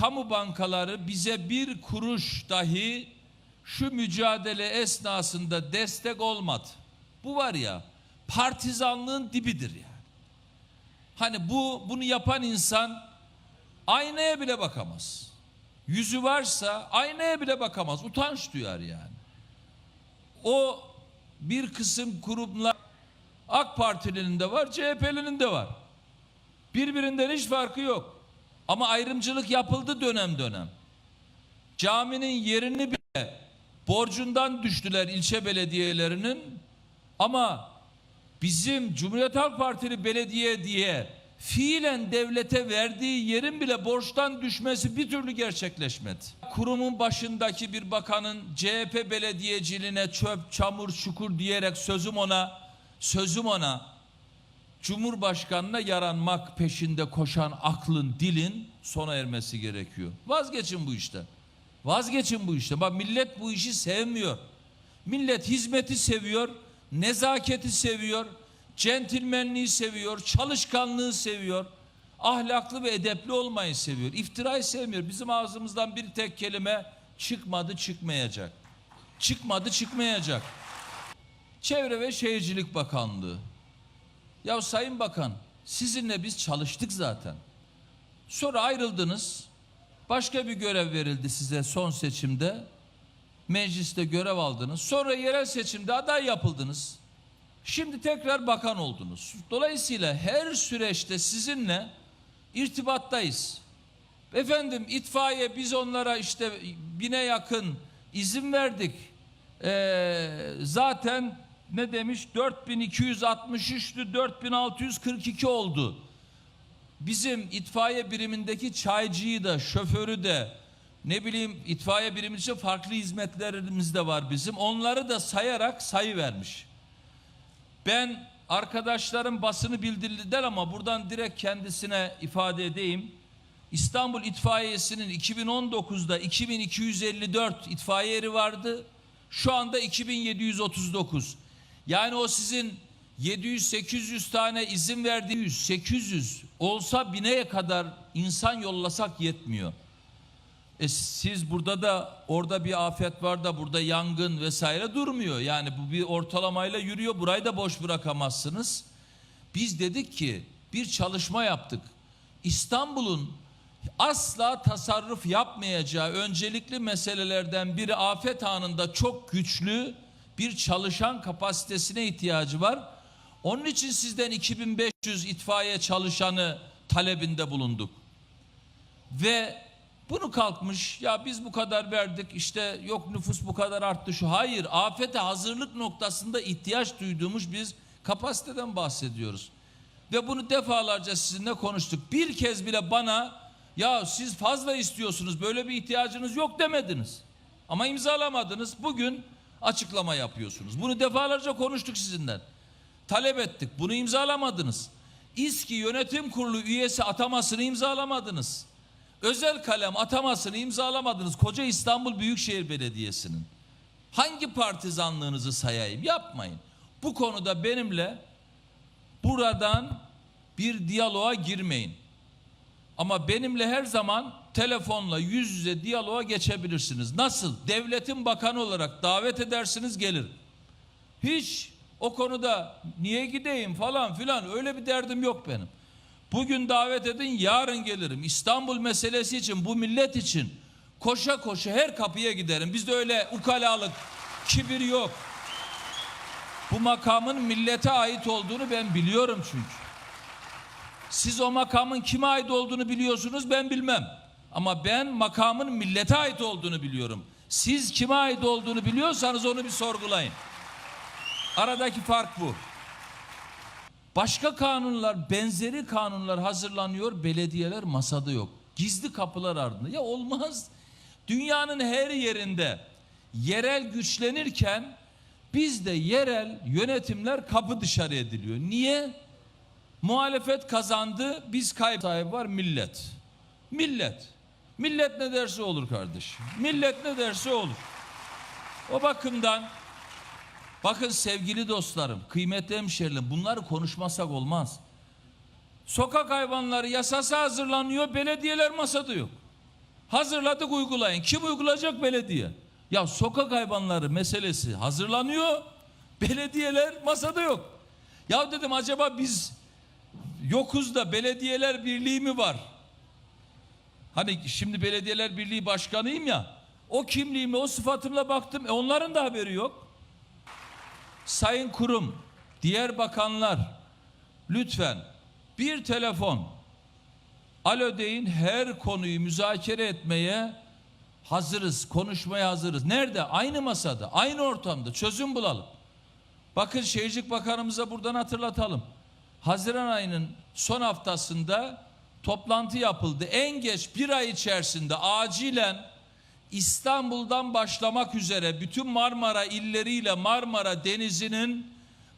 kamu bankaları bize bir kuruş dahi şu mücadele esnasında destek olmadı. Bu var ya partizanlığın dibidir yani. Hani bu bunu yapan insan aynaya bile bakamaz. Yüzü varsa aynaya bile bakamaz. Utanç duyar yani. O bir kısım kurumlar AK Partili'nin de var, CHP'linin de var. Birbirinden hiç farkı yok. Ama ayrımcılık yapıldı dönem dönem. Caminin yerini bile borcundan düştüler ilçe belediyelerinin. Ama bizim Cumhuriyet Halk Partili belediye diye fiilen devlete verdiği yerin bile borçtan düşmesi bir türlü gerçekleşmedi. Kurumun başındaki bir bakanın CHP belediyeciliğine çöp, çamur, çukur diyerek sözüm ona, sözüm ona Cumhurbaşkanına yaranmak peşinde koşan aklın, dilin sona ermesi gerekiyor. Vazgeçin bu işten. Vazgeçin bu işten. Bak millet bu işi sevmiyor. Millet hizmeti seviyor, nezaketi seviyor, centilmenliği seviyor, çalışkanlığı seviyor, ahlaklı ve edepli olmayı seviyor. İftirayı sevmiyor. Bizim ağzımızdan bir tek kelime çıkmadı çıkmayacak. Çıkmadı çıkmayacak. Çevre ve Şehircilik Bakanlığı. Ya Sayın Bakan sizinle biz çalıştık zaten. Sonra ayrıldınız. Başka bir görev verildi size son seçimde. Mecliste görev aldınız. Sonra yerel seçimde aday yapıldınız. Şimdi tekrar bakan oldunuz. Dolayısıyla her süreçte sizinle irtibattayız. Efendim itfaiye biz onlara işte bine yakın izin verdik. Ee, zaten ne demiş 4263'tü 4642 oldu. Bizim itfaiye birimindeki çaycıyı da şoförü de ne bileyim itfaiye birimi farklı hizmetlerimiz de var bizim. Onları da sayarak sayı vermiş. Ben arkadaşlarım basını bildirdiler ama buradan direkt kendisine ifade edeyim. İstanbul İtfaiyesi'nin 2019'da 2254 itfaiye eri vardı. Şu anda 2739. Yani o sizin 700-800 tane izin verdiği 800 olsa bineye kadar insan yollasak yetmiyor. E siz burada da orada bir afet var da burada yangın vesaire durmuyor. Yani bu bir ortalamayla yürüyor. Burayı da boş bırakamazsınız. Biz dedik ki bir çalışma yaptık. İstanbul'un asla tasarruf yapmayacağı öncelikli meselelerden biri afet anında çok güçlü bir çalışan kapasitesine ihtiyacı var. Onun için sizden 2500 itfaiye çalışanı talebinde bulunduk. Ve bunu kalkmış ya biz bu kadar verdik işte yok nüfus bu kadar arttı şu. Hayır afete hazırlık noktasında ihtiyaç duyduğumuz biz kapasiteden bahsediyoruz. Ve bunu defalarca sizinle konuştuk. Bir kez bile bana ya siz fazla istiyorsunuz böyle bir ihtiyacınız yok demediniz. Ama imzalamadınız. Bugün açıklama yapıyorsunuz. Bunu defalarca konuştuk sizinle. Talep ettik. Bunu imzalamadınız. İSKİ Yönetim Kurulu üyesi atamasını imzalamadınız. Özel kalem atamasını imzalamadınız. Koca İstanbul Büyükşehir Belediyesi'nin. Hangi partizanlığınızı sayayım? Yapmayın. Bu konuda benimle buradan bir diyaloğa girmeyin. Ama benimle her zaman telefonla yüz yüze diyaloğa geçebilirsiniz. Nasıl? Devletin bakanı olarak davet edersiniz gelir. Hiç o konuda niye gideyim falan filan öyle bir derdim yok benim. Bugün davet edin yarın gelirim. İstanbul meselesi için bu millet için koşa koşa her kapıya giderim. Bizde öyle ukalalık, kibir yok. Bu makamın millete ait olduğunu ben biliyorum çünkü. Siz o makamın kime ait olduğunu biliyorsunuz ben bilmem. Ama ben makamın millete ait olduğunu biliyorum. Siz kime ait olduğunu biliyorsanız onu bir sorgulayın. Aradaki fark bu. Başka kanunlar, benzeri kanunlar hazırlanıyor, belediyeler masada yok. Gizli kapılar ardında. Ya olmaz. Dünyanın her yerinde yerel güçlenirken bizde yerel yönetimler kapı dışarı ediliyor. Niye? Muhalefet kazandı, biz kayıp sahibi var millet. Millet. Millet ne derse olur kardeşim. Millet ne derse olur. O bakımdan bakın sevgili dostlarım, kıymetli hemşerilerim bunları konuşmasak olmaz. Sokak hayvanları yasası hazırlanıyor, belediyeler masada yok. Hazırladık uygulayın. Kim uygulayacak? Belediye. Ya sokak hayvanları meselesi hazırlanıyor. Belediyeler masada yok. Ya dedim acaba biz yokuz da belediyeler birliği mi var? Hani şimdi belediyeler birliği başkanıyım ya. O kimliğime, o sıfatımla baktım. E onların da haberi yok. Sayın kurum, diğer bakanlar lütfen bir telefon alo deyin her konuyu müzakere etmeye hazırız, konuşmaya hazırız. Nerede? Aynı masada, aynı ortamda çözüm bulalım. Bakın Şehircilik Bakanımıza buradan hatırlatalım. Haziran ayının son haftasında toplantı yapıldı. En geç bir ay içerisinde acilen İstanbul'dan başlamak üzere bütün Marmara illeriyle Marmara Denizi'nin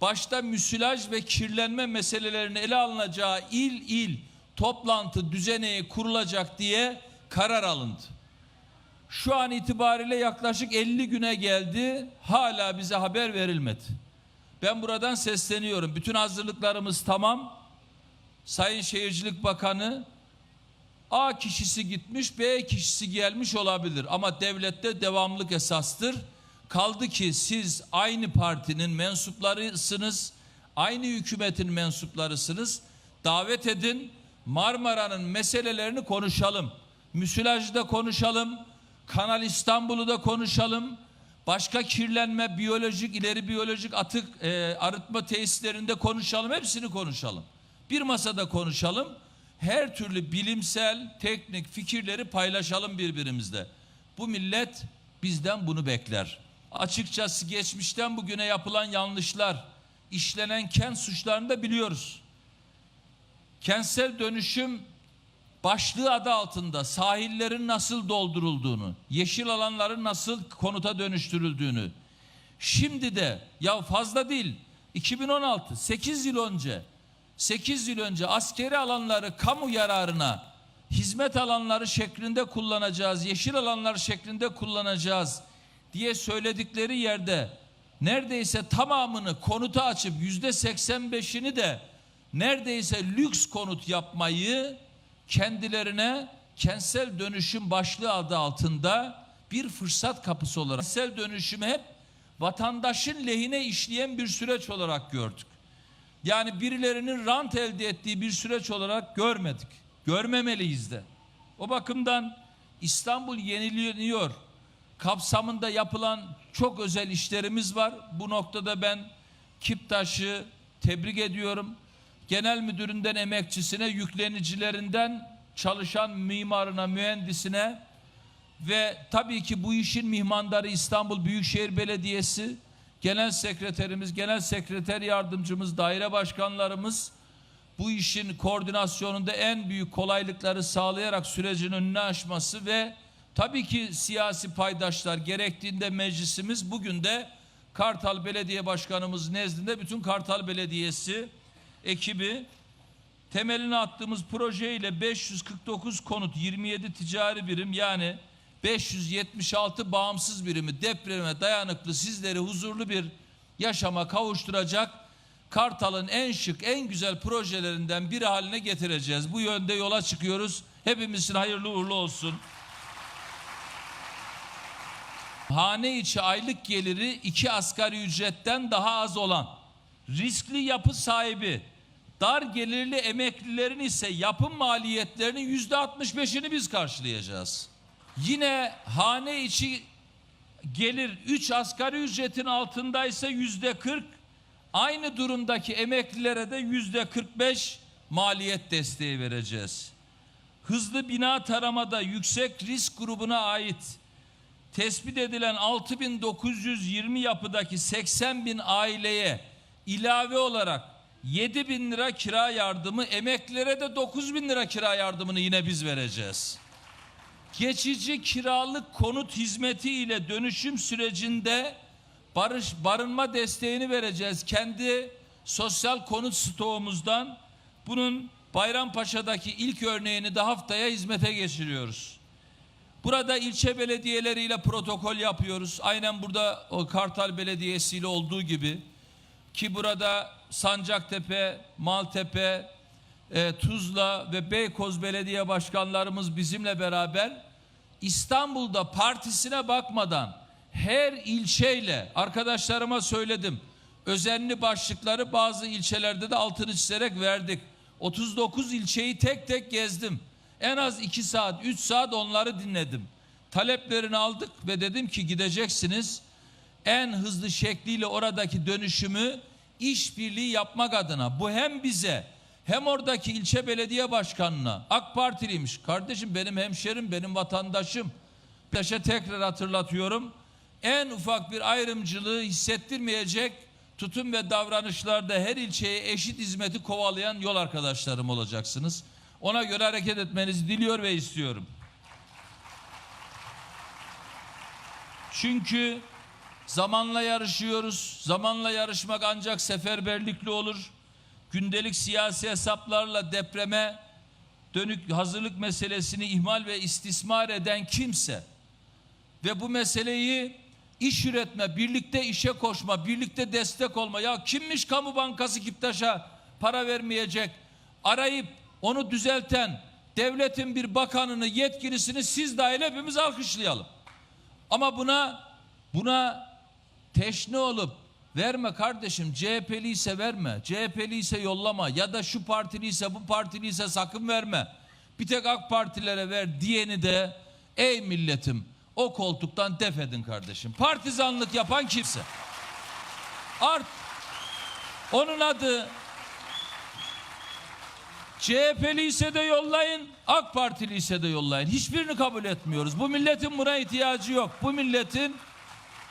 başta müsilaj ve kirlenme meselelerini ele alınacağı il il toplantı düzeneği kurulacak diye karar alındı. Şu an itibariyle yaklaşık 50 güne geldi. Hala bize haber verilmedi. Ben buradan sesleniyorum. Bütün hazırlıklarımız tamam. Sayın Şehircilik Bakanı A kişisi gitmiş, B kişisi gelmiş olabilir ama devlette devamlık esastır. Kaldı ki siz aynı partinin mensuplarısınız, aynı hükümetin mensuplarısınız. Davet edin, Marmara'nın meselelerini konuşalım. Müsilajı da konuşalım, Kanal İstanbul'u da konuşalım. Başka kirlenme, biyolojik, ileri biyolojik atık e, arıtma tesislerinde konuşalım. Hepsini konuşalım. Bir masada konuşalım. Her türlü bilimsel, teknik fikirleri paylaşalım birbirimizle. Bu millet bizden bunu bekler. Açıkçası geçmişten bugüne yapılan yanlışlar, işlenen kent suçlarını da biliyoruz. Kentsel dönüşüm başlığı adı altında sahillerin nasıl doldurulduğunu, yeşil alanların nasıl konuta dönüştürüldüğünü, şimdi de ya fazla değil 2016 8 yıl önce 8 yıl önce askeri alanları kamu yararına hizmet alanları şeklinde kullanacağız, yeşil alanlar şeklinde kullanacağız diye söyledikleri yerde neredeyse tamamını konuta açıp yüzde 85'ini de neredeyse lüks konut yapmayı kendilerine kentsel dönüşüm başlığı adı altında bir fırsat kapısı olarak kentsel dönüşümü hep vatandaşın lehine işleyen bir süreç olarak gördük. Yani birilerinin rant elde ettiği bir süreç olarak görmedik. Görmemeliyiz de. O bakımdan İstanbul yenileniyor kapsamında yapılan çok özel işlerimiz var. Bu noktada ben Kiptaş'ı tebrik ediyorum. Genel müdüründen emekçisine, yüklenicilerinden çalışan mimarına, mühendisine ve tabii ki bu işin mihmandarı İstanbul Büyükşehir Belediyesi, genel sekreterimiz, genel sekreter yardımcımız, daire başkanlarımız bu işin koordinasyonunda en büyük kolaylıkları sağlayarak sürecin önüne aşması ve tabii ki siyasi paydaşlar gerektiğinde meclisimiz bugün de Kartal Belediye Başkanımız nezdinde bütün Kartal Belediyesi ekibi temelini attığımız projeyle 549 konut 27 ticari birim yani 576 bağımsız birimi depreme dayanıklı sizleri huzurlu bir yaşama kavuşturacak Kartal'ın en şık en güzel projelerinden biri haline getireceğiz. Bu yönde yola çıkıyoruz. Hepimizin hayırlı uğurlu olsun. Hane içi aylık geliri iki asgari ücretten daha az olan riskli yapı sahibi dar gelirli emeklilerin ise yapım maliyetlerinin yüzde 65'ini biz karşılayacağız. Yine hane içi gelir 3 asgari ücretin altındaysa yüzde 40 aynı durumdaki emeklilere de yüzde 45 maliyet desteği vereceğiz. Hızlı bina taramada yüksek risk grubuna ait tespit edilen 6920 yapıdaki 80 bin aileye ilave olarak 7 bin lira kira yardımı, emeklilere de 9 bin lira kira yardımını yine biz vereceğiz. Geçici kiralık konut hizmeti ile dönüşüm sürecinde barış barınma desteğini vereceğiz. Kendi sosyal konut stoğumuzdan bunun Bayrampaşa'daki ilk örneğini de haftaya hizmete geçiriyoruz. Burada ilçe belediyeleriyle protokol yapıyoruz. Aynen burada o Kartal Belediyesi ile olduğu gibi ki burada Sancaktepe, Maltepe, e, Tuzla ve Beykoz belediye başkanlarımız bizimle beraber İstanbul'da partisine bakmadan her ilçeyle arkadaşlarıma söyledim. Özenli başlıkları bazı ilçelerde de altını çizerek verdik. 39 ilçeyi tek tek gezdim. En az 2 saat, 3 saat onları dinledim. Taleplerini aldık ve dedim ki gideceksiniz. En hızlı şekliyle oradaki dönüşümü işbirliği yapmak adına. Bu hem bize hem oradaki ilçe belediye başkanına AK Partiliymiş. Kardeşim benim hemşerim, benim vatandaşım. Yaşa tekrar hatırlatıyorum. En ufak bir ayrımcılığı hissettirmeyecek tutum ve davranışlarda her ilçeye eşit hizmeti kovalayan yol arkadaşlarım olacaksınız. Ona göre hareket etmenizi diliyor ve istiyorum. Çünkü zamanla yarışıyoruz. Zamanla yarışmak ancak seferberlikle olur. Gündelik siyasi hesaplarla depreme dönük hazırlık meselesini ihmal ve istismar eden kimse ve bu meseleyi iş üretme, birlikte işe koşma, birlikte destek olma. Ya kimmiş kamu bankası Kiptaş'a para vermeyecek? Arayıp onu düzelten devletin bir bakanını, yetkilisini siz dahil hepimiz alkışlayalım. Ama buna buna teşne olup verme kardeşim CHP'li ise verme. CHP'li ise yollama ya da şu partili ise bu partili ise sakın verme. Bir tek AK Partilere ver diyeni de ey milletim o koltuktan def edin kardeşim. Partizanlık yapan kimse. Art onun adı CHP'li ise de yollayın, AK Partili ise de yollayın. Hiçbirini kabul etmiyoruz. Bu milletin buna ihtiyacı yok. Bu milletin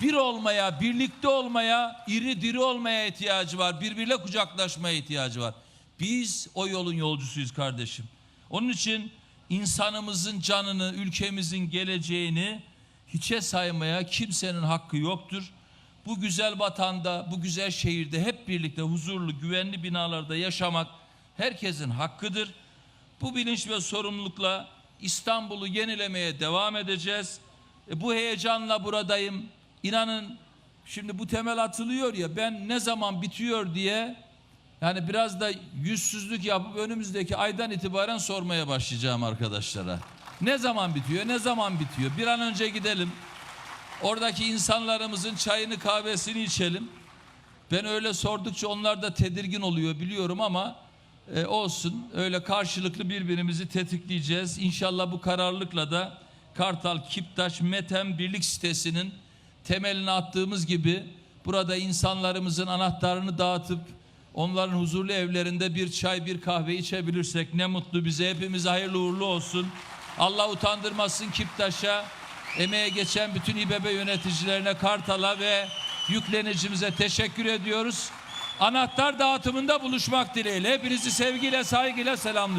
bir olmaya, birlikte olmaya, iri diri olmaya ihtiyacı var. Birbiriyle kucaklaşmaya ihtiyacı var. Biz o yolun yolcusuyuz kardeşim. Onun için insanımızın canını, ülkemizin geleceğini hiçe saymaya kimsenin hakkı yoktur. Bu güzel vatanda, bu güzel şehirde hep birlikte huzurlu, güvenli binalarda yaşamak herkesin hakkıdır. Bu bilinç ve sorumlulukla İstanbul'u yenilemeye devam edeceğiz. E, bu heyecanla buradayım. İnanın şimdi bu temel atılıyor ya ben ne zaman bitiyor diye yani biraz da yüzsüzlük yapıp önümüzdeki aydan itibaren sormaya başlayacağım arkadaşlara. Ne zaman bitiyor? Ne zaman bitiyor? Bir an önce gidelim. Oradaki insanlarımızın çayını kahvesini içelim. Ben öyle sordukça onlar da tedirgin oluyor biliyorum ama e, olsun. Öyle karşılıklı birbirimizi tetikleyeceğiz. İnşallah bu kararlılıkla da Kartal, Kiptaş, Metem Birlik sitesinin temelini attığımız gibi burada insanlarımızın anahtarını dağıtıp onların huzurlu evlerinde bir çay bir kahve içebilirsek ne mutlu bize hepimize hayırlı uğurlu olsun. Allah utandırmasın Kiptaş'a emeğe geçen bütün İBB yöneticilerine Kartal'a ve yüklenicimize teşekkür ediyoruz. Anahtar dağıtımında buluşmak dileğiyle hepinizi sevgiyle saygıyla selamlıyorum.